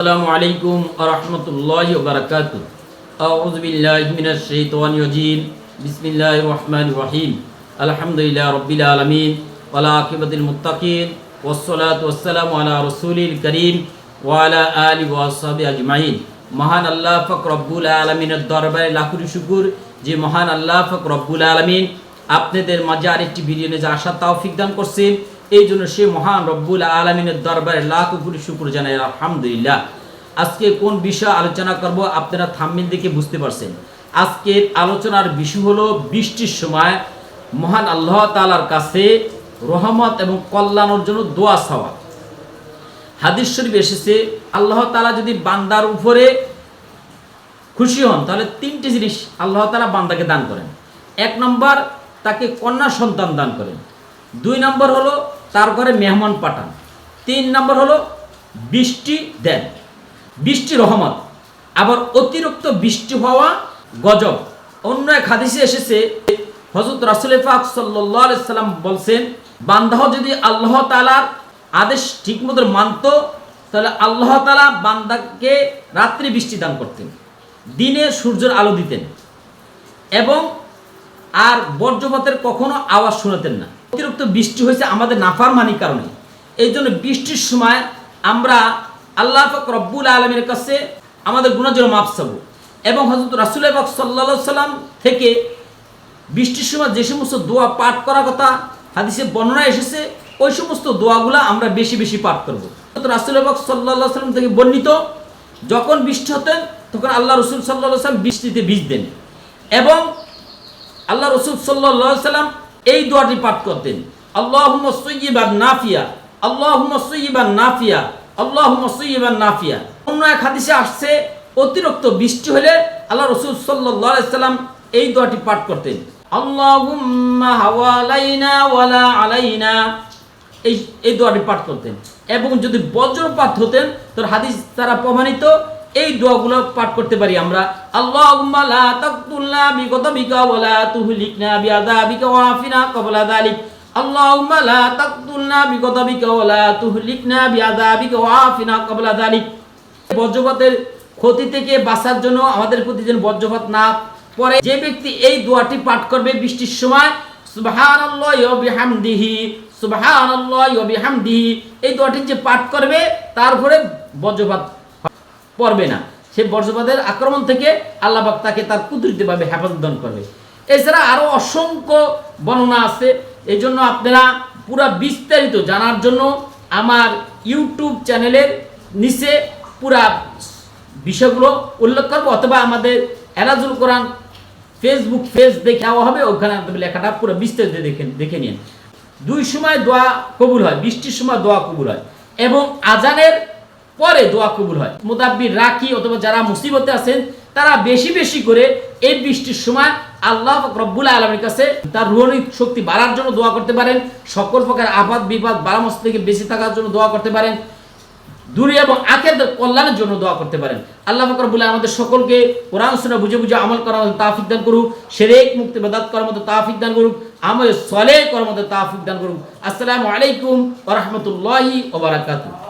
السلام عليكم ورحمة الله وبركاته أعوذ بالله من الشيطان الرجيم بسم الله الرحمن الرحيم الحمد لله رب العالمين والعاقبة المتقين والصلاة والسلام على رسول الكريم وعلى آله وصحبه أجمعين মহান আল্লাহ ফক রব্বুল আলমিনের দরবারে লাখুরি শুকুর যে মহান আল্লাহ ফক রব্বুল আলমিন আপনাদের মাঝে আরেকটি ভিডিও নিয়ে যে আশা তৌফিক দান করছেন এই জন্য সে মহান রব্বুল আলমিনের দরবারে লাখ উপরি শুকুর জানাই, আলহামদুলিল্লাহ। আজকে কোন বিষয় আলোচনা করব আপনারা থাম্মিল দেখে বুঝতে পারছেন। আজকের আলোচনার বিষয় হলো বৃষ্টির সময় মহান আল্লাহ তালার কাছে রহমত এবং কল্যাণের জন্য দোয়া চাওয়া। হাদিস শরীফ এসেছে, আল্লাহ তালা যদি বান্দার উপরে খুশি হন, তাহলে তিনটি জিনিস আল্লাহ তালা বান্দাকে দান করেন। এক নম্বর, তাকে কন্যা সন্তান দান করেন। দুই নম্বর হলো তার ঘরে মেহমান পাঠান। তিন নম্বর হলো বৃষ্টি দেন। বৃষ্টি রহমত। আবার অতিরিক্ত বৃষ্টি হওয়া গজব। অন্য এক হাদিসে এসেছে হজরত রাসুল পাক সাল্লাহ সাল্লাম বলছেন বান্দাহ যদি আল্লাহ তালার আদেশ ঠিকমতো মানত, তাহলে আল্লাহ তালা বান্দাকে রাত্রি বৃষ্টি দান করতেন, দিনে সূর্যের আলো দিতেন এবং আর বর্জ্যপাতের কখনো আওয়াজ শোনাতেন না। অতিরিক্ত বৃষ্টি হয়েছে আমাদের নাফারমানির কারণে। এই জন্য বৃষ্টির সময় আমরা আল্লাহ পাক রব্বুল আলমের কাছে আমাদের গুণাজল মাপ চাবো। এবং হজরত রাসুল পাক সাল্লা সাল্লাম থেকে বৃষ্টির সময় যে সমস্ত দোয়া পাঠ করার কথা হাদিসে বর্ণনা এসেছে, ওই সমস্ত দোয়াগুলো আমরা বেশি বেশি পাঠ করব। রাসুল পাক সাল্লা সাল্লাম থেকে বর্ণিত, যখন বৃষ্টি হতেন, তখন আল্লাহ রসুল সাল্লাহ সাল্লাম বৃষ্টিতে বীজ দেন এবং আল্লাহ রসুল সাল্লাহ সাল্লাম এই দোয়াটি পাঠ করতেন। আল্লাহ সৈয়িবান নাফিয়া আল্লাহ সৈয়িবান নাফিয়া আল্লাহ সৈয়িবান নাফিয়া। অন্য এক হাদিসে আসছে, অতিরিক্ত বৃষ্টি হলে আল্লাহ রসুল সাল্লাহ সাল্লাম এই দোয়াটি পাঠ করতেন। আল্লাহুম্মা হাওয়ালাইনা ওয়ালা আলাইনা। এই এই দোয়াটি পাঠ করতেন। এবং যদি বজ্রপাত হতেন, তোর হাদিস তারা প্রমাণিত এই দোয়াগুলো পাঠ করতে পারি আমরা। আল্লাহুম্মা লা তাকতুলনা বিগদাবিকা ওয়ালা তুহলিকনা বিআযাবিকা ওয়া আফিনা ক্বাবলা যালিক। আল্লাহুম্মা লা তাকতুলনা বিগদাবিকা ওয়ালা তুহলিকনা বিআযাবিকা ওয়া আফিনা ক্বাবলা যালিক। বজ্রপাতের ক্ষতি থেকে বাঁচার জন্য আমাদের প্রতি যেন বজ্রপাত না পরে যে ব্যক্তি এই দোয়াটি পাঠ করবে বৃষ্টির সময়, সুবহানাল্লাহি ওয়া বিহামদিহি, সুবহানাল্লাহি ওয়া বিহামদিহি, এই দোয়াটি যে পাঠ করবে তারপরে বজ্রপাত পড়বে না। সে বজ্রপাতের আক্রমণ থেকে আল্লাহ পাক তাকে তার কুদরতিভাবে হেফাজত দান করবে। এছাড়া আরও অসংখ্য বর্ণনা আছে। এই জন্য আপনারা পুরা বিস্তারিত জানার জন্য আমার ইউটিউব চ্যানেলের নিচে পুরা বিষয়গুলো উল্লেখ করব, অথবা আমাদের এরাজুল কোরআন ফেসবুক পেজ দেখে হবে, ওখানে লেখাটা পুরো বিস্তারিত দেখে দেখে নিন। দুই সময় দোয়া কবুল হয়, বৃষ্টির সময় দোয়া কবুল হয় এবং আজানের পরে দোয়া কবুল হয়। মোদাব্বির রাখি অথবা যারা মুসিবতে আছেন, তারা বেশি বেশি করে এই বৃষ্টির সময় আল্লাহ রব্বুল আলমের কাছে তার রুহনিক শক্তি বাড়ার জন্য দোয়া করতে পারেন, সকল প্রকার আপাত বিপদ বারামস থেকে বেশি থাকার জন্য দোয়া করতে পারেন, দূরে এবং আখের কল্যাণের জন্য দোয়া করতে পারেন। আল্লাহ ফকর বলে আমাদের সকলকে কোরআন শুনে বুঝে বুঝে আমল করার মতো তাফিক দান করুক, সেরেক মুক্তি বেদাত করার মতো তাফিক দান করুক, আমল সলে করার মতো তাফিক দান করুক। আসসালামু আলাইকুম ওরহমতুল্লাহি ওবরাকাতুহ